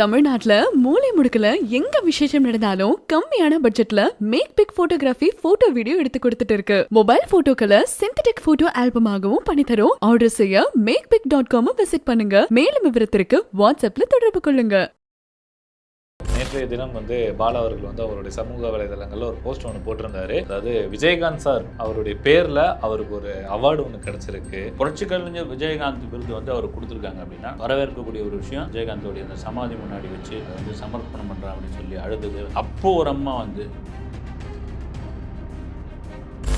தமிழ்நாட்டில் மூளை முடுக்குல எங்க விசேஷம் நடந்தாலும் கம்மியான பட்ஜெட்ல make pic photography photo video எடுத்து கொடுத்துட்டு இருக்கு. மொபைல் போட்டோக்களை சிந்தட்டிக் போட்டோ ஆல்பமாகவும் பண்ணித்தரும். ஆர்டர் செய்ய make pic dot com visit பண்ணுங்க. மேலும் விவரத்திற்கு வாட்ஸ்அப்ல தொடர்பு கொள்ளுங்க. நேற்றைய தினம் வந்து பாலா அவர்கள் வந்து அவருடைய சமூக வலைதளங்களில் ஒரு போஸ்ட் ஒன்று போட்டிருந்தாரு. அதாவது விஜயகாந்த் சார் அவருடைய பேரில் அவருக்கு ஒரு அவார்டு ஒன்று கிடைச்சிருக்கு. புரட்சி கலைஞர் விஜயகாந்த் விருது வந்து அவர் கொடுத்துருக்காங்க அப்படின்னா வரவேற்கக்கூடிய ஒரு விஷயம் விஜயகாந்தோடைய அந்த சமாதி முன்னாடி வச்சு வந்து சமர்ப்பணம் பண்ணுறான் அப்படின்னு சொல்லி அழுது அப்போ ஒரு அம்மா வந்து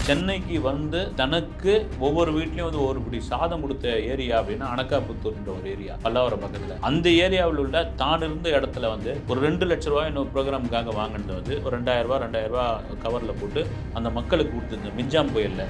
சென்னைக்கு வந்து தனக்கு ஒவ்வொரு வீட்லேயும் வந்து ஒரு பிடி சாதம் கொடுத்த ஏரியா அப்படின்னா அனக்காபுத்தூர்ன்ற ஒரு ஏரியா பல்லாவரம் பக்கத்தில். அந்த ஏரியாவில் உள்ள தான் இருந்த இடத்துல வந்து ஒரு ரெண்டு லட்ச ரூபாய் இன்னொரு ப்ரோக்ராமுக்காக வாங்கினது வந்து ஒரு ரெண்டாயிரம் ரூபாய் ரெண்டாயிரம் ரூபாய் கவரில் போட்டு அந்த மக்களுக்கு கொடுத்துருந்த மிஞ்சாம் புயலில்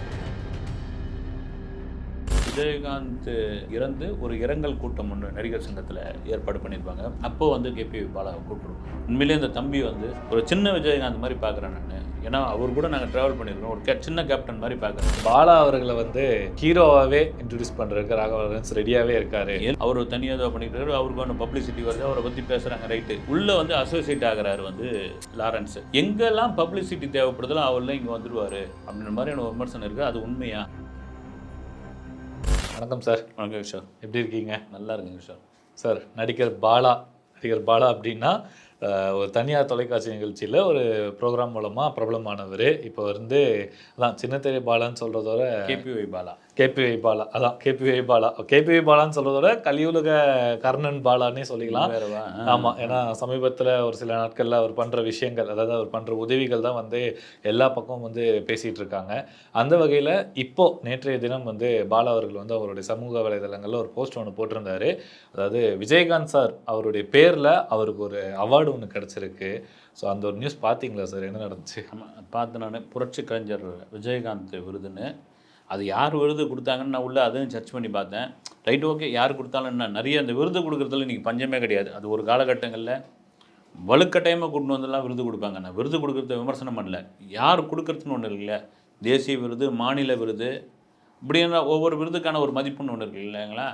விஜயகாந்த் இறந்து ஒரு இரங்கல் கூட்டம் ஒன்று நடிகர் சங்கத்தில் ஏற்பாடு பண்ணியிருப்பாங்க. அப்போ வந்து கேபி பாலாவை கூப்பிடுவோம் உண்மையிலேயே இந்த தம்பி வந்து ஒரு சின்ன விஜயகாந்த் மாதிரி பார்க்குறேன் நான். ஏன்னா அவர் கூட நாங்கள் ட்ராவல் பண்ணியிருக்கோம். ஒரு சின்ன கேப்டன் மாதிரி பார்க்குறேன் பாலா அவர்களை வந்து ஹீரோவாகவே இன்ட்ரடியூஸ் பண்ணுறதுக்கு ராகவரன்ஸ் ரெடியாகவே இருக்காரு. அவர் தனியாக தான் பண்ணிட்டு இருக்காரு. அவருக்கு ஒன்று பப்ளிசிட்டி வருது. அவரை பற்றி பேசுகிறாங்க ரைட்டு உள்ளே வந்து அசோசியேட் ஆகுறாரு வந்து லாரன்ஸ். எங்கெல்லாம் பப்ளிசிட்டி தேவைப்படுதோ அவர்லாம் இங்கே வந்துடுவார் அப்படின்ற மாதிரியான விமர்சனம் இருக்குது அது உண்மையா? வணக்கம் சார். வணக்கம் கிஷோர் எப்படி இருக்கீங்க? நல்லா இருக்குங்க கிஷோர் சார் நடிகர் பாலா நடிகர் பாலா அப்படின்னா ஒரு தனியார் தொலைக்காட்சி நிகழ்ச்சியில் ஒரு ப்ரோக்ராம் மூலமாக பிரபலமானவர். இப்போ வந்து அதான் சின்ன திரை பாலான்னு சொல்கிறதோட கேபிஒய் பாலா. கேபிஐ பாலா அதான் கேபிஐ பாலா. கேபிஐ பாலான்னு சொல்கிறதோட கலியுலக கர்ணன் பாலான்னே சொல்லிக்கலாம். ஆமாம் ஏன்னா சமீபத்தில் ஒரு சில நாட்களில் அவர் பண்ணுற விஷயங்கள் அதாவது அவர் பண்ணுற உதவிகள் தான் வந்து எல்லா பக்கமும் வந்து பேசிகிட்டு இருக்காங்க. அந்த வகையில் இப்போ நேற்றைய தினம் வந்து பாலா அவர்கள் வந்து அவருடைய சமூக வலைதளங்களில் ஒரு போஸ்ட் ஒன்று போட்டிருந்தாரு. அதாவது விஜயகாந்த் சார் அவருடைய பேரில் அவருக்கு ஒரு அவார்டு ஒன்று கிடச்சிருக்கு. ஸோ அந்த ஒரு நியூஸ் பார்த்தீங்களா சார்? என்ன நடந்துச்சு? ஆமாம் பார்த்து நான். புரட்சி கலைஞர் விஜயகாந்த் விருதுன்னு. அது யார் விருது கொடுத்தாங்கன்னு நான் உள்ள அதையும் சர்ச் பண்ணி பார்த்தேன். ரைட் ஓகே யார் கொடுத்தாலும் என்ன? நிறைய அந்த விருது கொடுக்குறதுல இன்றைக்கி பஞ்சமே கிடையாது. அது ஒரு காலகட்டங்களில் வலுக்கட்டாயமாக கொண்டு வந்தெல்லாம் விருது கொடுப்பாங்க. நான் விருது கொடுக்குறத விமர்சனம் பண்ணல. யார் கொடுக்குறதுன்னு ஒன்று இருக்குல்ல? தேசிய விருது மாநில விருது இப்படின்னா ஒவ்வொரு விருதுக்கான ஒரு மதிப்புன்னு ஒன்று இருக்கு இல்லைங்களா?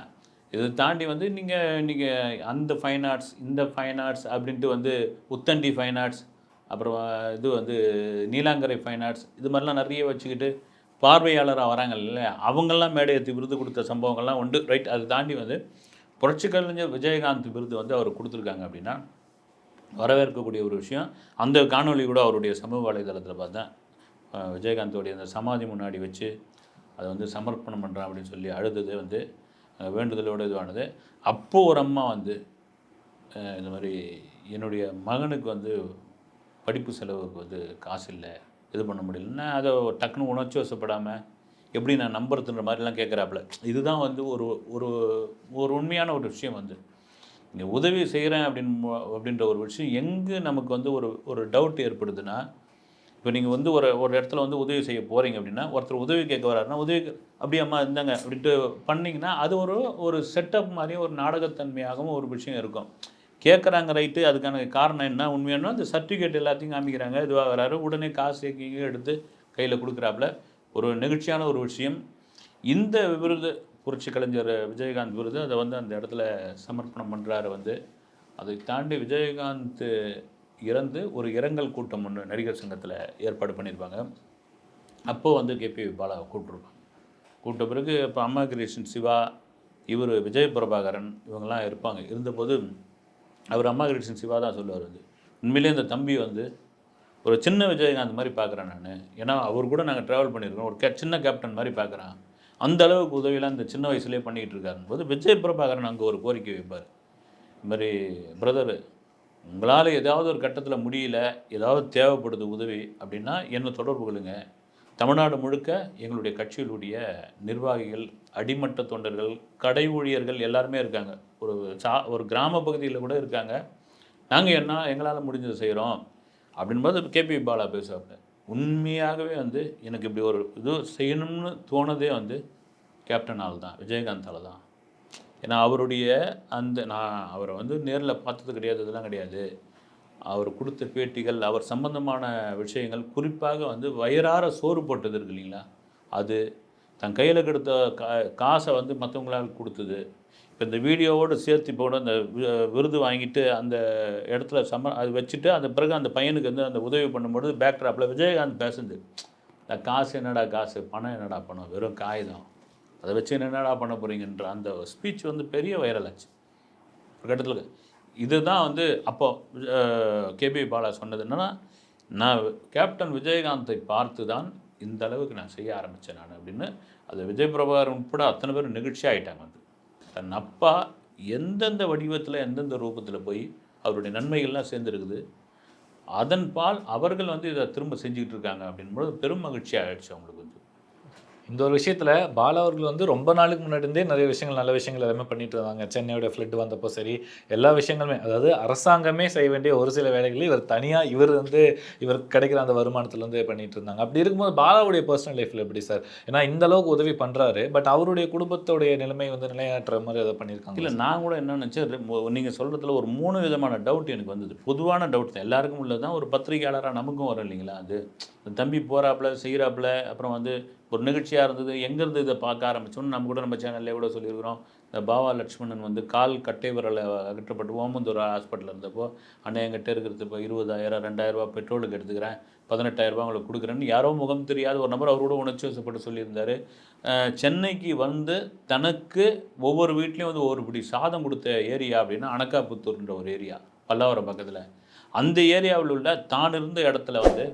இதை தாண்டி வந்து நீங்கள் இன்றைக்கி அந்த ஃபைன் ஆர்ட்ஸ் இந்த ஃபைன் ஆர்ட்ஸ் அப்படின்ட்டு வந்து உத்தண்டி ஃபைன் ஆர்ட்ஸ் அப்புறம் இது வந்து நீலாங்கரை ஃபைன் ஆர்ட்ஸ் இது மாதிரிலாம் நிறைய வச்சுக்கிட்டு பார்வையாளராக வராங்கல்ல அவங்கெல்லாம் மேடை ஏற்றி விருது கொடுத்த சம்பவங்கள்லாம் உண்டு. ரைட் அதை தாண்டி வந்து புரட்சி கலைஞர் விஜயகாந்த் விருது வந்து அவர் கொடுத்துருக்காங்க அப்படின்னா வரவேற்கக்கூடிய ஒரு விஷயம். அந்த காணொலி கூட அவருடைய சமூக வலைதளத்தில் பார்த்தேன். விஜயகாந்தோடைய அந்த சமாதி முன்னாடி வச்சு அதை வந்து சமர்ப்பணம் பண்ணுறான் அப்படின்னு சொல்லி அழுதது வந்து வேண்டுதலோட வேண்டுதலோடு இதுவானது. அப்போது ஒரு அம்மா வந்து இந்த மாதிரி என்னுடைய மகனுக்கு வந்து படிப்பு செலவுக்கு வந்து காசு இல்லை இது பண்ண முடியலன்னா அதை டக்குன்னு உணர்ச்சி வசப்படாமல் எப்படி நான் நம்புறதுன்ற மாதிரிலாம் கேட்குறாப்புல இதுதான் வந்து ஒரு ஒரு ஒரு உண்மையான ஒரு விஷயம் வந்து. இங்கே உதவி செய்கிறேன் அப்படின்னு அப்படின்ற ஒரு விஷயம் எங்கே நமக்கு வந்து ஒரு ஒரு டவுட் ஏற்படுதுன்னா இப்போ நீங்கள் வந்து ஒரு ஒரு இடத்துல வந்து உதவி செய்ய போகிறீங்க அப்படின்னா ஒருத்தர் உதவி கேட்க வர்றாருன்னா உதவி கே- அப்படியே அம்மா இருந்தாங்க அப்படின்ட்டு பண்ணிங்கன்னா அது ஒரு ஒரு செட்டப் மாதிரியும் ஒரு நாடகத்தன்மையாகவும் ஒரு விஷயம் இருக்கும். கேட்குறாங்க ரைட்டு அதுக்கான காரணம் என்ன உண்மையான அந்த சர்டிஃபிகேட் எல்லாத்தையும் காமிக்கிறாங்க. இதுவாக வராரு. உடனே காசு எங்கேயும் எடுத்து கையில் கொடுக்குறாப்புல. ஒரு நெகிழ்ச்சியான ஒரு விஷயம். இந்த விருது புரட்சி கலைஞர் விஜயகாந்த் விருது அதை வந்து அந்த இடத்துல சமர்ப்பணம் பண்ணுறாரு வந்து. அதை தாண்டி விஜயகாந்த் இறந்து ஒரு இரங்கல் கூட்டம் ஒன்று நடிகர் சங்கத்தில் ஏற்பாடு பண்ணியிருப்பாங்க. அப்போது வந்து கேபி பாலாவை கூப்பிட்ருப்பாங்க கூப்பிட்ட பிறகு இப்போ அம்மா கிருஷ்ணன் சிவா இவர் விஜய் பிரபாகரன் இவங்கெல்லாம் இருப்பாங்க. இருந்தபோது அவர் அம்மா கிருஷ்ணன் சிவா தான் சொல்லுவார் வந்து உண்மையிலேயே இந்த தம்பி வந்து ஒரு சின்ன விஜயகாந்த் மாதிரி பார்க்குறேன் நான். ஏன்னா அவர் கூட நாங்கள் ட்ராவல் பண்ணியிருக்கோம். ஒரு கே சின்ன கேப்டன் மாதிரி பார்க்குறேன். அந்த அளவுக்கு உதவியெல்லாம் இந்த சின்ன வயசுலேயே பண்ணிகிட்டு இருக்காருன்னு போது விஜய் பிரபாகரன் அங்கே ஒரு கோரிக்கை வைப்பார். இது மாதிரி பிரதர் உங்களால் ஏதாவது ஒரு கட்டத்தில் முடியல ஏதாவது தேவைப்படுது உதவி அப்படின்னா என்னை தொடர்பு கொள்ளுங்கள் தமிழ்நாடு முழுக்க எங்களுடைய கட்சிகளுடைய நிர்வாகிகள் அடிமட்ட தொண்டர்கள் கடை ஊழியர்கள் எல்லாருமே இருக்காங்க. ஒரு சா ஒரு கிராம பகுதியில் கூட இருக்காங்க. நாங்கள் என்ன எங்களால் முடிஞ்சதை செய்கிறோம் அப்படின்போது கேபி பாலா பேசுவாங்க உண்மையாகவே வந்து எனக்கு இப்படி ஒரு இது செய்யணும்னு தோணதே வந்து கேப்டனால் தான் விஜயகாந்தால் தான். ஏன்னா அவருடைய அந்த நான் அவரை வந்து நேரில் பார்த்தது கிடையாது இதெல்லாம் கிடையாது. அவர் கொடுத்த பேட்டிகள் அவர் சம்பந்தமான விஷயங்கள் குறிப்பாக வந்து வயிறார சோறு போட்டது இருக்கு இல்லைங்களா? அது தன் கையில் கொடுத்த கா காசை வந்து மற்றவங்களால் கொடுத்தது. இப்போ இந்த வீடியோவோடு சேர்த்து போட அந்த விருது வாங்கிட்டு அந்த இடத்துல சம அது வச்சுட்டு அந்த பிறகு அந்த பையனுக்கு வந்து அந்த உதவி பண்ணும்பொழுது பேக்ட்ராப்பில் விஜயகாந்த் பேசுது இந்த காசு என்னடா காசு? பணம் என்னடா பணம்? வெறும் காகிதம் அதை வச்சு என்னடா பண்ண போகிறீங்கன்ற அந்த ஸ்பீச் வந்து பெரிய வைரல் ஆச்சு. ஒரு கட்டத்தில் இதுதான் வந்து அப்போ கேபி பாலா சொன்னது என்னன்னா நான் கேப்டன் விஜயகாந்தை பார்த்து தான் இந்த அளவுக்கு நான் செய்ய ஆரம்பித்தேன் நான் அப்படின்னு. அது விஜய் பிரபாகரன் உட்பட அத்தனை பேரும் நிகழ்ச்சி ஆயிட்டாங்க வந்து தன் அப்பா எந்தெந்த வடிவத்தில் எந்தெந்த ரூபத்தில் போய் அவருடைய நன்மைகள்லாம் சேர்ந்துருக்குது அதன் பால் அவர்கள் வந்து இதை திரும்ப செஞ்சுக்கிட்டு இருக்காங்க அப்படின்போது பெரும் மகிழ்ச்சி ஆகிடுச்சு அவங்களுக்கு வந்து. இந்த ஒரு விஷயத்துல பாலா அவர்கள் வந்து ரொம்ப நாளுக்கு முன்னாடி இருந்தே நிறைய விஷயங்கள் நல்ல விஷயங்கள் எல்லாமே பண்ணிட்டு இருந்தாங்க. சென்னையோட ஃப்ளட் வந்தப்போ சரி எல்லா விஷயங்களுமே அதாவது அரசாங்கமே செய்ய வேண்டிய ஒரு சில வேலைகளை இவர் தனியா இவர் வந்து இவருக்கு கிடைக்கிற அந்த வருமானத்துல இருந்து பண்ணிட்டு இருந்தாங்க. அப்படி இருக்கும்போது பாலாவுடைய பர்சனல் லைஃப்ல எப்படி சார்? ஏன்னா இந்த அளவுக்கு உதவி பண்றாரு பட் அவருடைய குடும்பத்தோடைய நிலைமை வந்து நிலையாற்ற மாதிரி அதை பண்ணியிருக்காங்க இல்லை நான் கூட என்ன நினச்சேன் நீங்கள் சொல்கிறதுல ஒரு மூணு விதமான டவுட் எனக்கு வந்தது. பொதுவான டவுட் தான். எல்லாருக்கும் உள்ளது தான் ஒரு பத்திரிகையாளராக நமக்கும் வரும் இல்லைங்களா அது? தம்பி போகிறாப்புல செய்கிறாப்புல அப்புறம் வந்து ஒரு நிகழ்ச்சியாக இருந்தது எங்கேருந்து இதை பார்க்க ஆரம்பிச்சோன்னு நம்ம கூட நம்ம சேனல்லே கூட சொல்லியிருக்கிறோம். இந்த பாவா லட்சுமணன் வந்து கால் கட்டை விரலை அகற்றப்பட்டு ஓமந்தூர் ஹாஸ்பிட்டலில் இருந்தப்போ அண்ணன் எங்கிட்ட இருக்கிறது இப்போ இருபதாயிரம் ரெண்டாயிரரூபா பெட்ரோலுக்கு எடுத்துக்கிறேன் பதினெட்டாயிரரூபா உங்களுக்கு கொடுக்குறேன்னு யாரோ முகம் தெரியாத ஒரு நபர் அவரோட உணர்ச்சி வசப்பட்டு சொல்லியிருந்தாரு. சென்னைக்கு வந்து தனக்கு ஒவ்வொரு வீட்லேயும் வந்து ஒவ்வொரு பிடி சாதம் கொடுத்த ஏரியா அப்படின்னா அனக்காபுத்தூர்ன்ற ஒரு ஏரியா பல்லாவரம் பக்கத்தில். அந்த ஏரியாவில் உள்ள தான் இருந்த இடத்துல வந்து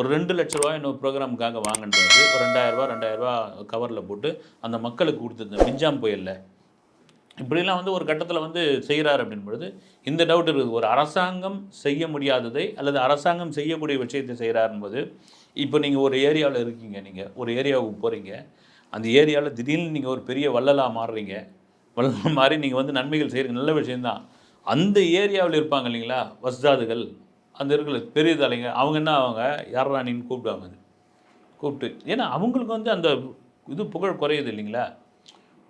ஒரு ரெண்டு லட்ச ரூபாய் இன்னொரு ப்ரோக்ராமுக்காக வாங்கினது வந்து ஒரு ரெண்டாயிரரூபா ரெண்டாயிரரூபா கவரில் போட்டு அந்த மக்களுக்கு கொடுத்துருந்தேன் மிஞ்சாம் புயலில். இப்படிலாம் வந்து ஒரு கட்டத்தில் வந்து செய்கிறார் அப்படின்பொழுது இந்த டவுட் இருக்குது. ஒரு அரசாங்கம் செய்ய முடியாததை அல்லது அரசாங்கம் செய்யக்கூடிய விஷயத்தை செய்கிறார் என்பது இப்போ நீங்கள் ஒரு ஏரியாவில் இருக்கீங்க நீங்கள் ஒரு ஏரியாவுக்கு போகிறீங்க அந்த ஏரியாவில் திடீர்னு நீங்கள் ஒரு பெரிய வள்ளலாக மாறுறீங்க. வள்ளலாக மாறி நீங்கள் வந்து நன்மைகள் செய்கிறீங்க நல்ல விஷயம்தான். அந்த ஏரியாவில் இருப்பாங்க இல்லைங்களா? வசதாதுகள் அந்த இருக்கிற பெரிய தலைங்க அவங்க என்ன அவங்க யார் ராணின்னு கூப்பிடுவாங்க அது. கூப்பிட்டு ஏன்னா அவங்களுக்கு வந்து அந்த இது புகழ் குறையுது இல்லைங்களா?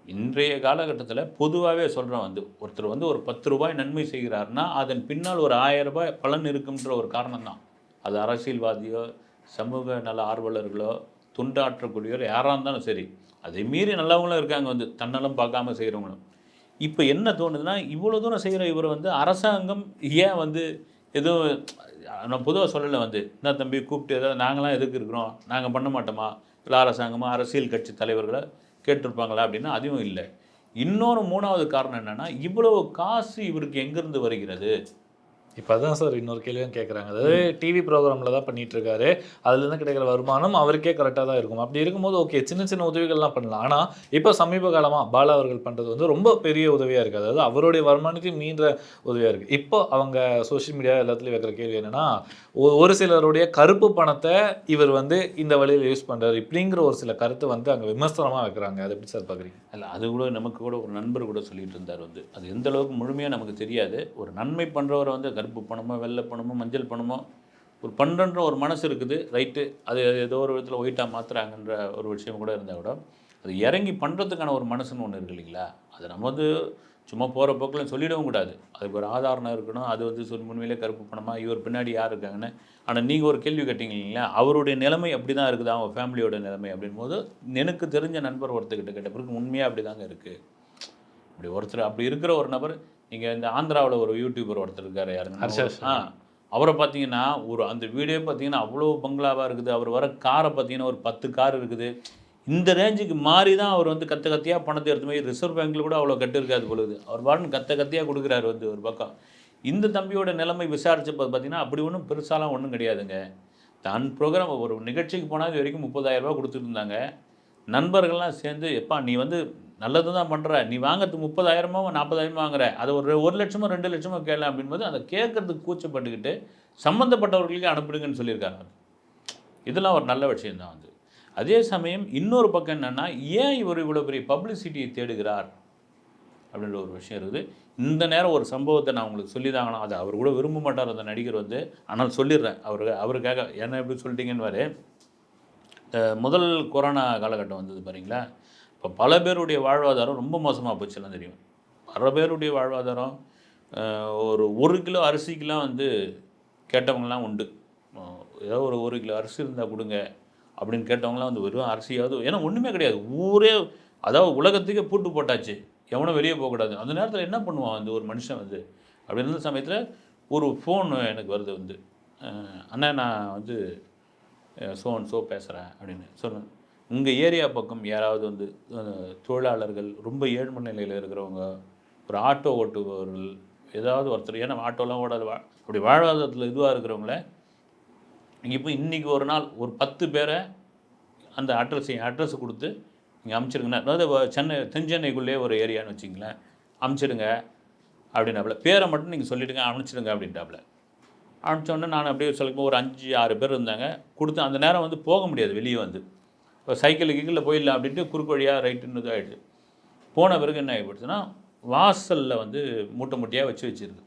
இன்றைய காலகட்டத்தில் பொதுவாகவே சொல்கிறேன் வந்து ஒருத்தர் வந்து ஒரு பத்து ரூபாய் நன்மை செய்கிறாருன்னா அதன் பின்னால் ஒரு ஆயிரம் ரூபாய் பலன் இருக்குன்ற ஒரு காரணம் தான் அது அரசியல்வாதியோ சமூக நல ஆர்வலர்களோ துண்டாற்றக்கூடியோர் யாராக இருந்தாலும் சரி அதை மீறி நல்லவங்களும் இருக்காங்க வந்து தன்னலம் பார்க்காம செய்கிறவங்களும் இப்போ என்ன தோணுதுன்னா இவ்வளோ தூரம் செய்கிற இவர் வந்து அரசாங்கம் ஏன் வந்து எதுவும் நான் பொதுவாக சொல்லலை வந்து. என்ன தம்பி கூப்பிட்டு ஏதாவது நாங்களாம் எதுக்கு இருக்கிறோம்? நாங்கள் பண்ண மாட்டோமா? இல்லை அரசாங்கமாக அரசியல் கட்சி தலைவர்களை கேட்டிருப்பாங்களா அப்படின்னா அதுவும் இல்லை. இன்னொரு மூணாவது காரணம் என்னென்னா இவ்வளவு காசு இவருக்கு எங்கேருந்து வருகிறது? இப்போ அதான் சார் இன்னொரு கேள்வியும் கேட்குறாங்க அதாவது டிவி ப்ரோக்ராமில் தான் பண்ணிட்டு இருக்காரு அதுலேருந்து கிடைக்கிற வருமானம் அவருக்கே கரெக்டாக தான் இருக்கும். அப்படி இருக்கும்போது ஓகே சின்ன சின்ன உதவிகள்லாம் பண்ணலாம். ஆனால் இப்போ சமீப காலமாக பாலா அவர்கள் பண்ணுறது வந்து ரொம்ப பெரிய உதவியாக இருக்குது அதாவது அவருடைய வருமானத்தையும் மீன்ற உதவியாக இருக்குது இப்போ அவங்க சோஷியல் மீடியா எல்லாத்துலேயும் வைக்கிற கேள்வி என்னன்னா ஒரு சிலருடைய கருப்பு பணத்தை இவர் வந்து இந்த வழியில் யூஸ் பண்ணுறாரு இப்படிங்கிற ஒரு சில கருத்து வந்து அங்கே விமர்சனமாக வைக்கிறாங்க. அது எப்படி சார் பார்க்குறீங்க அல்ல அது கூட நமக்கு கூட ஒரு நண்பர் கூட சொல்லிட்டு இருந்தார் வந்து. அது எந்த அளவுக்கு முழுமையாக நமக்கு தெரியாது. ஒரு நன்மை பண்ணுறவரை வந்து கருப்பு பணமோ வெள்ளை பணமோ மஞ்சள் பணமோ ஒரு பண்றன்ற ஒரு மனசு இருக்குது ரைட்டு அது ஏதோ ஒரு விதத்தில் ஒயிட்டாக மாற்றுறாங்கன்ற ஒரு விஷயம் கூட இருந்தால் கூட அது இறங்கி பண்ணுறதுக்கான ஒரு மனசுன்னு ஒன்று இருக்கு இல்லைங்களா? அது நம்ம வந்து சும்மா போகிற போக்கில் சொல்லிடவும் கூடாது. அதுக்கு ஒரு ஆதாரணம் இருக்கணும். அது வந்து சொல்லி உண்மையிலே கருப்பு பணமாக இவர் பின்னாடி யார் இருக்காங்கன்னு? ஆனால் நீங்கள் ஒரு கேள்வி கேட்டீங்க இல்லைங்களா? அவருடைய நிலைமை அப்படி தான் இருக்குது? அவங்க ஃபேமிலியோட நிலைமை அப்படின் போது எனக்கு தெரிஞ்ச நண்பர் ஒருத்தர்கிட்ட கேட்ட பிறகு உண்மையாக அப்படி தாங்க இருக்குது அப்படி ஒருத்தர் அப்படி இருக்கிற ஒரு நபர் நீங்கள் இந்த ஆந்திராவில் ஒரு யூடியூபர் ஒருத்தர் இருக்காரு யாருங்க ஹர்ஷாஸ். ஆ அவரை பார்த்தீங்கன்னா ஒரு அந்த வீடியோ பார்த்தீங்கன்னா அவ்வளோ பங்களாவாக இருக்குது. அவர் வர காரை பார்த்தீங்கன்னா ஒரு பத்து கார் இருக்குது. இந்த ரேஞ்சுக்கு மாறி தான் அவர் வந்து கத்த கத்தியாக பணத்தை எடுத்து போய் ரிசர்வ் பேங்க்கில் கூட அவ்வளோ கட்டு இருக்காது பொழுது அவர் பாருன்னு கத்த கத்தியாக கொடுக்குறாரு வந்து ஒரு பக்கம். இந்த தம்பியோட நிலைமை விசாரிச்சப்போ பார்த்தீங்கன்னா அப்படி ஒன்றும் பெருசாலாம் ஒன்றும் கிடையாதுங்க. தன் ப்ரோக்ராம் ஒரு நிகழ்ச்சிக்கு போனால் இது வரைக்கும் கொடுத்துட்டு இருந்தாங்க. நண்பர்கள்லாம் சேர்ந்து எப்பா நீ வந்து நல்லது தான் பண்ணுற நீ வாங்கிறது முப்பதாயிரமோ நாற்பதாயிரமோ வாங்குற. அதை ஒரு ஒரு லட்சமோ ரெண்டு லட்சமோ கேட்கலாம் அப்படின்போது அதை கேட்கறதுக்கு கூச்சப்பட்டுக்கிட்டு சம்மந்தப்பட்டவர்களுக்கு அனுப்பிடுங்கன்னு சொல்லியிருக்காங்க இதெல்லாம் ஒரு நல்ல விஷயம்தான் வந்து அதே சமயம் இன்னொரு பக்கம் என்னென்னா ஏன் இவர் இவ்வளோ பெரிய பப்ளிசிட்டியை தேடுகிறார்? அப்படின்ற ஒரு விஷயம் இருக்குது. இந்த நேரம் ஒரு சம்பவத்தை நான் உங்களுக்கு சொல்லி தாங்கணும் அது அவர் கூட விரும்ப மாட்டார் அந்த நடிகர் வந்து. ஆனால் சொல்லிடுறேன். அவரு அவருக்காக என்ன எப்படி சொல்லிட்டீங்கன்னு பாரு இந்த முதல் கொரோனா காலகட்டம் வந்தது பாருங்களா இப்போ பல பேருடைய வாழ்வாதாரம் ரொம்ப மோசமாக போச்சுலாம் தெரியும். பல பேருடைய வாழ்வாதாரம் ஒரு ஒரு கிலோ அரிசிக்கெலாம் வந்து கேட்டவங்கலாம் உண்டு. ஏதோ ஒரு ஒரு கிலோ அரிசி இருந்தால் கொடுங்க அப்படின்னு கேட்டவங்களாம் வந்து வெறும் அரிசியாவது ஏன்னா ஒன்றுமே கிடையாது. ஊரே அதாவது உலகத்துக்கே பூட்டு போட்டாச்சு. எவனும் வெளியே போகக்கூடாது. அந்த நேரத்தில் என்ன பண்ணுவான் வந்து ஒரு மனுஷன் வந்து? அப்படி இருந்த சமயத்தில் ஒரு ஃபோன் எனக்கு வருது வந்து. அண்ணா நான் வந்து ஸோ அண்ட் ஸோ பேசுகிறேன் அப்படின்னு சொன்னேன் உங்கள் ஏரியா பக்கம் யாராவது வந்து தொழிலாளர்கள் ரொம்ப ஏழ்மை நிலையில் இருக்கிறவங்க ஒரு ஆட்டோ ஓட்டுபவர்கள் ஏதாவது ஒருத்தர் ஏன்னா ஆட்டோலாம் ஓடாது வா அப்படி வாழ்வாதாரத்தில் இதுவாக இருக்கிறவங்கள இப்போ இன்றைக்கி ஒரு நாள் ஒரு பத்து பேரை அந்த அட்ரஸ் என் அட்ரஸ் கொடுத்து நீங்கள் அமுச்சிருங்கண்ணா அதாவது சென்னை தென்சென்னைக்குள்ளேயே ஒரு ஏரியான்னு வச்சிங்களேன் அமுச்சிடுங்க அப்படின்னாப்புல. பேரை மட்டும் நீங்கள் சொல்லிவிடுங்க அனுப்பிச்சிடுங்க அப்படின்ட்டாப்புல. அனுப்பிச்ச நான் அப்படியே சொல்லிக்கும் ஒரு அஞ்சு ஆறு பேர் இருந்தாங்க. கொடுத்து அந்த நேரம் வந்து போக முடியாது வெளியே வந்து. இப்போ சைக்கிள் கீக்கிளில் போயிடலாம் அப்படின்ட்டு குறுக்கு வழியாக ரைட்டுன்னு இதாகிடுச்சு போன பிறகு என்ன ஆகிடுச்சுன்னா வாசலில் வந்து மூட்டை மூட்டையாக வச்சு வச்சுருக்கு.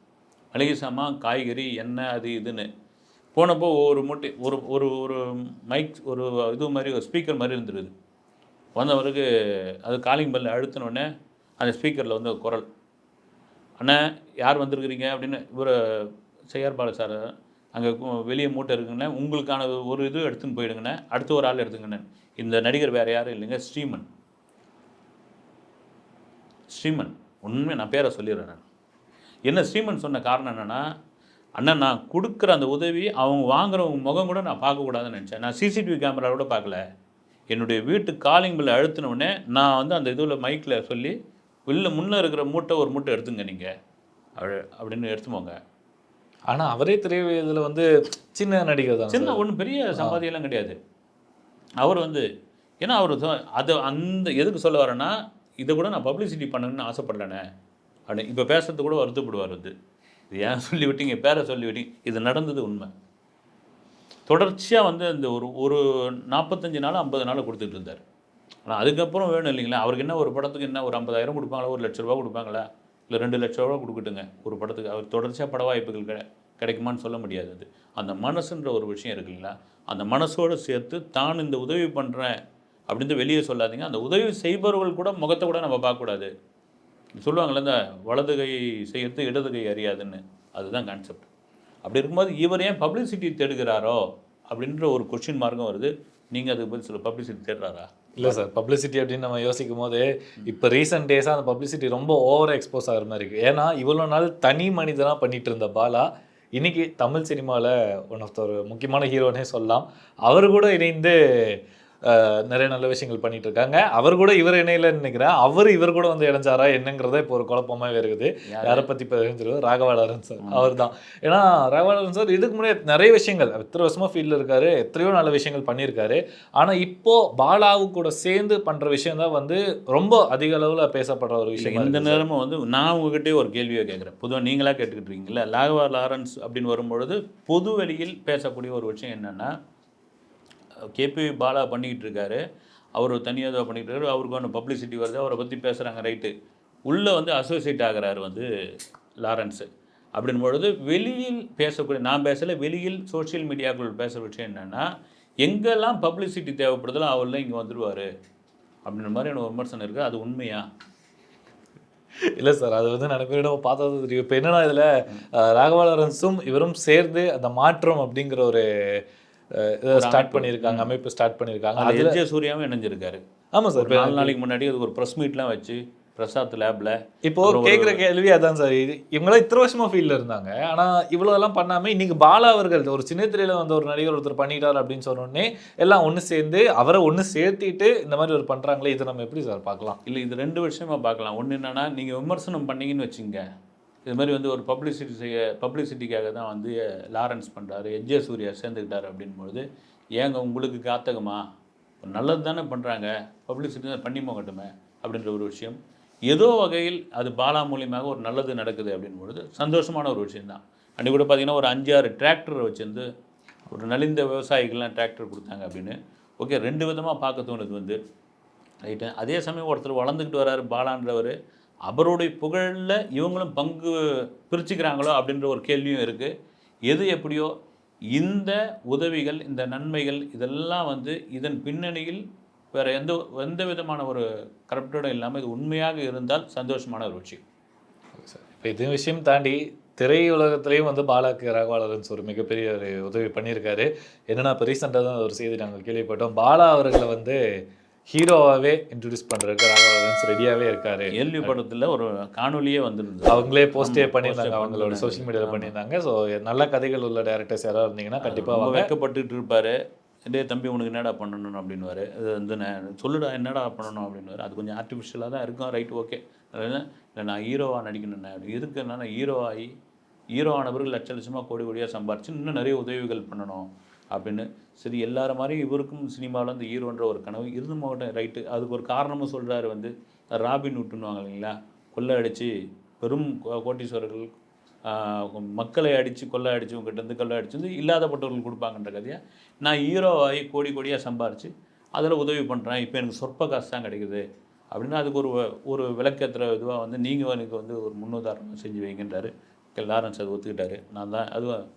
மளிகை சாமான் காய்கறி எண்ணெய் அது இதுன்னு. போனப்போ ஒரு மூட்டை ஒரு ஒரு ஒரு மைக் ஒரு இது மாதிரி ஒரு ஸ்பீக்கர் மாதிரி இருந்துருது வந்த பிறகு அது காலிங் பெல் அழுத்தினோடனே அந்த ஸ்பீக்கரில் வந்து குரல். அண்ணா யார் வந்திருக்கிறீங்க? அப்படின்னு இவர் செய்யார் சார் அங்கே வெளியே மூட்டை இருக்குங்கண்ணே உங்களுக்கான ஒரு இது எடுத்துன்னு போயிடுங்கண்ணே அடுத்து ஒரு ஆள் எடுத்துங்கண்ணே. இந்த நடிகர் வேறு யாரும் இல்லைங்க ஸ்ரீமன். ஸ்ரீமன் உண்மை நான் பேரை சொல்லிடுறேன் நான். என்ன ஸ்ரீமன் சொன்ன காரணம் என்னென்னா அண்ணன் நான் கொடுக்குற அந்த உதவி அவங்க வாங்குறவங்க முகம் கூட நான் பார்க்கக்கூடாதுன்னு நினச்சேன். நான் சிசிடிவி கேமரா கூட பார்க்கல. என்னுடைய வீட்டு காலிங் பில் அழுத்தினவுடனே நான் வந்து அந்த இதில் மைக்கில் சொல்லி வெளில முன்னே இருக்கிற மூட்டை ஒரு மூட்டை எடுத்துங்க நீங்கள் அப்படின்னு எடுத்து போங்க ஆனா அவரே திரையுலகில் வந்து சின்ன நடிகர் தான் சின்ன ஒன்றும் பெரிய சம்பாதியெல்லாம் கிடையாது. அவர் வந்து ஏன்னா அவர் அது அந்த எதுக்கு சொல்ல வரேன்னா இதை கூட நான் பப்ளிசிட்டி பண்ணணும்னு ஆசைப்படலண்ணே. அப்படின்னு இப்போ பேசுறது கூட வருத்தப்படுவார் வந்து. இது ஏன் சொல்லி விட்டீங்க? பேரை சொல்லி விட்டீங்க? இது நடந்தது உண்மை. தொடர்ச்சியாக வந்து அந்த ஒரு ஒரு நாற்பத்தஞ்சு நாள் ஐம்பது நாள் கொடுத்துட்டு இருந்தார். ஆனால் அதுக்கப்புறம் வேணும் இல்லைங்களா? அவருக்கு என்ன ஒரு படத்துக்கு என்ன ஒரு ஐம்பதாயிரம் கொடுப்பாங்களா? ஒரு லட்ச ரூபா கொடுப்பாங்களா? இல்லை ரெண்டு லட்ச ரூபா கொடுக்கட்டுங்க. ஒரு படத்துக்கு அவர் தொடர்ச்சியாக பட வாய்ப்புகள் கிடை கிடைக்குமான்னு சொல்ல முடியாது அது. அந்த மனசுன்ற ஒரு விஷயம் இருக்கு இல்லைங்களா? அந்த மனசோடு சேர்த்து தான் இந்த உதவி பண்ணுறேன் அப்படின்னு வெளியே சொல்லாதீங்க. அந்த உதவி செய்பவர்கள் கூட முகத்தை கூட நம்ம பார்க்கக்கூடாது. சொல்லுவாங்கள்ல இந்த வலது கை செய்யறது இடது கை அறியாதுன்னு. அதுதான் கான்செப்ட் அப்படி இருக்கும்போது இவர் ஏன் பப்ளிசிட்டி தேடுகிறாரோ அப்படின்ற ஒரு கொஷின் மார்க்கும் வருது. நீங்கள் அதுக்கு பதில் சொல்ல பப்ளிசிட்டி தேடுறாரா? இல்லை சார் பப்ளிசிட்டி அப்படின்னு நம்ம யோசிக்கும் போது இப்போ ரீசெண்ட் டேஸாக அந்த பப்ளிசிட்டி ரொம்ப ஓவர் எக்ஸ்போஸ் ஆகிற மாதிரி இருக்குது ஏன்னா இவ்வளோ நாள் தனி மனிதனாக பண்ணிட்டு இருந்த பாலா இன்னைக்கு தமிழ் சினிமாவில் ஒன் ஆஃப் த ஒரு முக்கியமான ஹீரோனே சொல்லலாம். அவர் கூட இணைந்து நிறைய நல்ல விஷயங்கள் பண்ணிட்டு இருக்காங்க அவர் கூட இவர் இணையில நினைக்கிறேன். அவர் இவர் கூட வந்து இணைஞ்சாரா என்னங்கிறத இப்போ ஒரு குழப்பமாவே இருக்குது. யாரை? பற்றி இப்போ தெரிஞ்சிருவோம் ராகவாளரன் சார். அவர் தான் ஏன்னா ராகவாளரன் சார் இதுக்கு முன்னாடி நிறைய விஷயங்கள் எத்தனை வருஷமா ஃபீல்டில் இருக்காரு எத்தனையோ நல்ல விஷயங்கள் பண்ணியிருக்காரு. ஆனால் இப்போ பாலாவு கூட சேர்ந்து பண்ற விஷயம் தான் வந்து ரொம்ப அதிக அளவில் பேசப்படுற ஒரு விஷயம் இந்த நேரமும் வந்து நான் உங்ககிட்டயே ஒரு கேள்வியை கேட்குறேன். பொதுவாக நீங்களாக கேட்டுக்கிட்டு இருக்கீங்களா லாகவா லாரன்ஸ் அப்படின்னு வரும்பொழுது பொது வெளியில் பேசக்கூடிய ஒரு விஷயம் என்னென்னா கேபி பாலா பண்ணிக்கிட்டு இருக்காரு அவர் தனியாக தான் பண்ணிக்கிட்டு இருக்காரு அவருக்கான பப்ளிசிட்டி வருது. அவரை பற்றி பேசுகிறாங்க ரைட்டு உள்ளே வந்து அசோசியேட் ஆகிறாரு வந்து லாரன்ஸு. அப்படின் பொழுது வெளியில் பேசக்கூடிய நான் பேசலை வெளியில் சோஷியல் மீடியாக்கள் பேசுகிற விஷயம் என்னென்னா எங்கெல்லாம் பப்ளிசிட்டி தேவைப்படுதோ அவர்லாம் இங்கே வந்துடுவார் அப்படின்ற மாதிரி எனக்கு விமர்சனம் இருக்குது அது உண்மையா? இல்லை சார் அது வந்து நிறைய பேர் நம்ம பார்த்தது தெரியும். இப்போ என்னென்னா இதில் ராகவாலரன்ஸும் இவரும் சேர்ந்து அந்த மாற்றம் அப்படிங்கிற ஒரு ஸ்டார்ட் பண்ணியிருக்காங்க அமைப்பு ஸ்டார்ட் பண்ணியிருக்காங்க. அதில் எல்ஜே சூர்யாவும் இணைஞ்சிருக்காரு. ஆமாம் சார். நாலு நாளைக்கு முன்னாடி அதுக்கு ஒரு ப்ரெஸ் மீட்லாம் வச்சு பிரசாத் லேப்ல இப்போ கேட்குற கேள்வி அதான் சார். இது இவங்களாம் இத்தனை வருஷமா ஃபீல்டில் இருந்தாங்க. ஆனால் இவ்வளோதெல்லாம் பண்ணாமல் இன்னைக்கு பாலா அவர்கள் ஒரு சின்ன திரையில வந்து ஒரு நடிகர் ஒருத்தர் பண்ணிட்டார் அப்படின்னு சொன்ன உடனே எல்லாம் ஒன்று சேர்ந்து அவரை ஒன்று சேர்த்திட்டு இந்த மாதிரி ஒரு பண்ணுறாங்களே இதை நம்ம எப்படி சார் பார்க்கலாம்? இல்லை இது ரெண்டு விஷயமா பார்க்கலாம். ஒன்று என்னன்னா நீங்கள் விமர்சனம் பண்ணீங்கன்னு வச்சுங்க இது மாதிரி வந்து ஒரு பப்ளிசிட்டி செய்ய பப்ளிசிட்டிக்காக தான் வந்து லாரன்ஸ் பண்ணுறாரு எஜ்ஜே சூர்யா சேர்ந்துக்கிட்டாரு அப்படின்பொழுது ஏங்க உங்களுக்கு காத்தகமா? நல்லது தானே பண்ணுறாங்க பப்ளிசிட்டி தான் பண்ணி போகட்டுமே அப்படின்ற ஒரு விஷயம். ஏதோ வகையில் அது பாலா மூலியமாக ஒரு நல்லது நடக்குது அப்படின்பொழுது சந்தோஷமான ஒரு விஷயம்தான் அன்றைக்கி கூட பார்த்தீங்கன்னா ஒரு அஞ்சாறு டிராக்டரை வச்சுருந்து ஒரு நலிந்த விவசாயிகள்லாம் டிராக்டர் கொடுத்தாங்க அப்படின்னு. ஓகே ரெண்டு விதமாக பார்க்க தோணுது வந்து. ரைட்டு அதே சமயம் ஒருத்தர் வளர்ந்துக்கிட்டு வராரு பாலான்றவர். அவருடைய புகழில் இவங்களும் பங்கு பிரிச்சுக்கிறாங்களோ அப்படின்ற ஒரு கேள்வியும் இருக்குது எது எப்படியோ இந்த உதவிகள் இந்த நன்மைகள் இதெல்லாம் வந்து இதன் பின்னணியில் வேறு எந்த எந்த விதமான ஒரு கரப்டடும் இல்லாமல் இது உண்மையாக இருந்தால் சந்தோஷமான ஒரு விஷயம். இப்போ இது விஷயம் தாண்டி திரையுலகத்திலையும் வந்து பாலாக்கு ராகவாலரன்ஸ் ஒரு மிகப்பெரிய ஒரு உதவி பண்ணியிருக்காரு. என்னென்னா இப்போ ரீசெண்டாக தான் ஒரு செய்தி நாங்கள் கேள்விப்பட்டோம். பாலா அவர்களை வந்து ஹீரோவாகவே இன்ட்ரடியூஸ் பண்ணுறதுக்கு ராகவா லாரன்ஸ் ரெடியாகவே இருக்காரு. ஏல்வி படத்தில் ஒரு காணொலியே வந்திருந்தது. அவங்களே போஸ்டே பண்ணியிருந்தாங்க அவங்களோட. சோஷியல் மீடியாவில். பண்ணியிருந்தாங்க. ஸோ நல்ல கதைகள் உள்ள டேரக்டர்ஸ் யாராவது இருந்தீங்கன்னா கண்டிப்பாக ரொம்ப வாங்க. வெக்கப்பட்டுட்டு இருப்பாரு. டேய் தம்பி உனக்கு என்னடா பண்ணணும்? அப்படின்னுவாரு. அது வந்து நான் சொல்லுடா என்னடா பண்ணணும்? அப்படின்னுவாரு. அது கொஞ்சம் ஆர்டிஃபிஷியலாக தான் இருக்கும். ரைட் ஓகே இல்லை நான் ஹீரோவாக நடிக்கணும்னே அப்படி எதுக்குன்னா நான் ஹீரோ ஆகி ஹீரோ ஆன பிறகு லட்ச லட்சமாக கோடி கோடியாக சம்பாரிச்சு இன்னும் நிறைய உதவிகள் பண்ணணும். அப்படின்னு சரி எல்லார மாதிரி இவருக்கும் சினிமாவில் வந்து ஹீரோன்ற ஒரு கனவு. இருந்து மாவட்டம் ரைட்டு அதுக்கு ஒரு காரணமும் சொல்கிறாரு வந்து ராபின் விட்டுன்னுவாங்க இல்லைங்களா? கொள்ளை அடித்து பெரும் கோ- கோட்டீஸ்வரர்கள் மக்களை அடித்து கொள்ளை அடித்து உங்ககிட்ட இருந்து கொள்ளை அடித்து வந்து இல்லாதப்பட்டவர்கள் கொடுப்பாங்கன்ற கதையை? நான் ஹீரோவாகி கோடி கோடியாக சம்பாரித்து அதில் உதவி பண்ணுறேன் இப்போ எனக்கு சொற்ப காசு தான் கிடைக்குது. அப்படின்னா அதுக்கு ஒரு ஒரு விளக்கேற்றுற இதுவாக வந்து நீங்கள் எனக்கு வந்து ஒரு முன்னுதாரணம் செஞ்சு வைங்கன்றாரு. எல்லாரும் அது ஒத்துக்கிட்டாரு. நான் தான் அதுவும்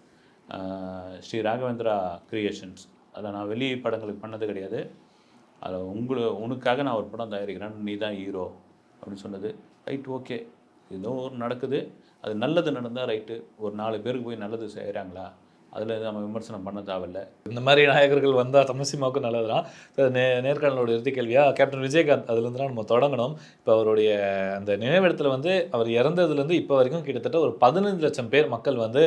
ஸ்ரீ ராகவேந்திரா கிரியேஷன்ஸ் அதில் நான் வெளி படங்களுக்கு பண்ணது கிடையாது. அதில் உங்களை உனக்காக நான் ஒரு படம் தயாரிக்கிறேன். நீ தான் ஹீரோ அப்படின்னு சொன்னது. Right okay. ஏதோ ஒரு நடக்குது. அது நல்லது நடந்தால் ரைட்டு. ஒரு நாலு பேருக்கு போய் நல்லது செய்கிறாங்களா அதில் நம்ம விமர்சனம் பண்ண தேவையில்ல. இந்த மாதிரி நாயகர்கள் வந்தால் தமிழ் நல்லது தான் நே நேர்காணலோட இறுதி கேள்வியாக கேப்டன் விஜயகாந்த் அதுலேருந்து தான் நம்ம தொடங்கணும். இப்போ அவருடைய அந்த நினைவிடத்தில் வந்து அவர் இறந்ததுலேருந்து இப்போ வரைக்கும் கிட்டத்தட்ட ஒரு பதினஞ்சு லட்சம் பேர் மக்கள் வந்து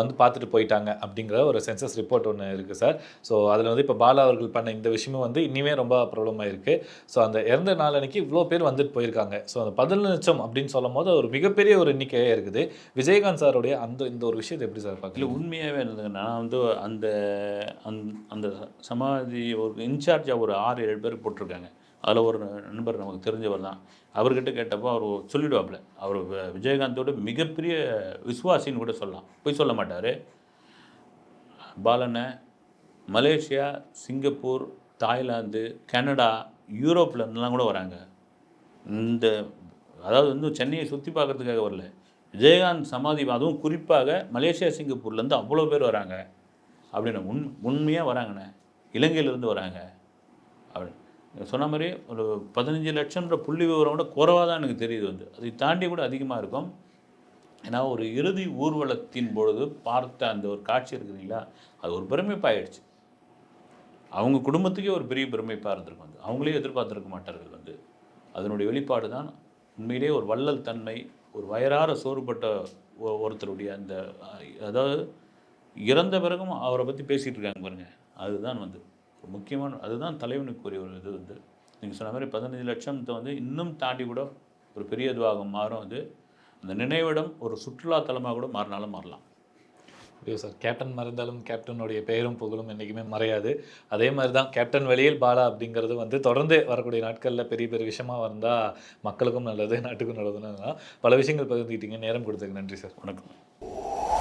வந்து பார்த்துட்டு போயிட்டாங்க அப்படிங்கிற ஒரு சென்சஸ் ரிப்போர்ட் ஒன்று இருக்குது சார். ஸோ அதில் வந்து இப்போ பாலா அவர்கள் பண்ண இந்த விஷயமும் வந்து இனிமே ரொம்ப ப்ராப்ளமாக இருக்குது ஸோ அந்த இறந்த நாளன்னைக்கு இவ்வளோ பேர் வந்துட்டு போயிருக்காங்க. ஸோ அந்த பதினஞ்சு லட்சம் அப்படின்னு சொல்லும் போது ஒரு மிகப்பெரிய ஒரு எண்ணிக்கையாக இருக்குது. விஜயகாந்த் சாருடைய அந்த இந்த ஒரு விஷயத்தை எப்படி சார் பார்க்கல உண்மையாகவே இருந்தது நான் வந்து அந்த அந் அந்த சமாதி ஒரு இன்சார்ஜாக ஒரு ஆறு ஏழு பேர் போட்டிருக்காங்க. அதில் ஒரு நண்பர் நமக்கு தெரிஞ்சவர் தான். அவர்கிட்ட கேட்டப்போ அவர் சொல்லிடுவாப்புல. அவர் விஜயகாந்தோட மிகப்பெரிய விசுவாசின்னு கூட சொல்லலாம். போய் சொல்ல மாட்டார். பாலனை மலேசியா சிங்கப்பூர் தாய்லாந்து கனடா யூரோப்ல இருந்தெல்லாம் கூட வராங்க. இந்த அதாவது வந்து சென்னையை சுற்றி பார்க்கறதுக்காக வரல. விஜயகாந்த் சமாதி அதுவும் குறிப்பாக மலேசியா சிங்கப்பூர்லேருந்து அவ்வளோ பேர் வராங்க. அப்படின்னு உண் உண்மையாக வராங்கண்ணே. இலங்கையிலேருந்து வராங்க. அப்படின்னு சொன்ன மாதிரி ஒரு பதினஞ்சு லட்சம்ன்ற புள்ளி விவரம் கூட குறவாக தான் எனக்கு தெரியுது வந்து. அதை தாண்டி கூட அதிகமாக இருக்கும். ஏன்னா ஒரு இறுதி ஊர்வலத்தின் பொழுது பார்த்த அந்த ஒரு காட்சி இருக்குதுங்களா அது ஒரு பிரமிப்பாயிடுச்சு. அவங்க குடும்பத்துக்கே ஒரு பெரிய பெருமைப்பாக இருந்திருக்கும் வந்து. அவங்களே எதிர்பார்த்துருக்க மாட்டார்கள் வந்து. அதனுடைய வெளிப்பாடு தான் உண்மையிலேயே ஒரு வள்ளல் தன்மை ஒரு வயறார சோறுபட்ட ஒருத்தருடைய அந்த அதாவது இறந்த பிறகும் அவரை பற்றி பேசிகிட்டு இருக்காங்க பாருங்கள் அதுதான் வந்து ஒரு முக்கியமான அதுதான் தலைவனுக்குரிய ஒரு இது வந்து. நீங்கள் சொன்ன மாதிரி பதினஞ்சு லட்சத்தை வந்து இன்னும் தாண்டி கூட ஒரு பெரிய இதுவாக மாறும் அது. அந்த நினைவிடம் ஒரு சுற்றுலா தலமாக கூட மாறினாலும் மாறலாம். ஐயோ சார் கேப்டன் மறந்தாலும் கேப்டனுடைய பெயரும் புகழும் என்றைக்குமே மறையாது. அதே மாதிரி தான் கேப்டன் வெளியில் பாலா அப்படிங்கிறது வந்து தொடர்ந்து வரக்கூடிய நாட்களில் பெரிய பெரிய விஷயமாக வந்தால் மக்களுக்கும் நல்லது நாட்டுக்கும் நல்லதுன்னு பல விஷயங்கள் பகிர்ந்துக்கிட்டீங்க. நேரம் கொடுத்ததுக்கு நன்றி சார். வணக்கம்.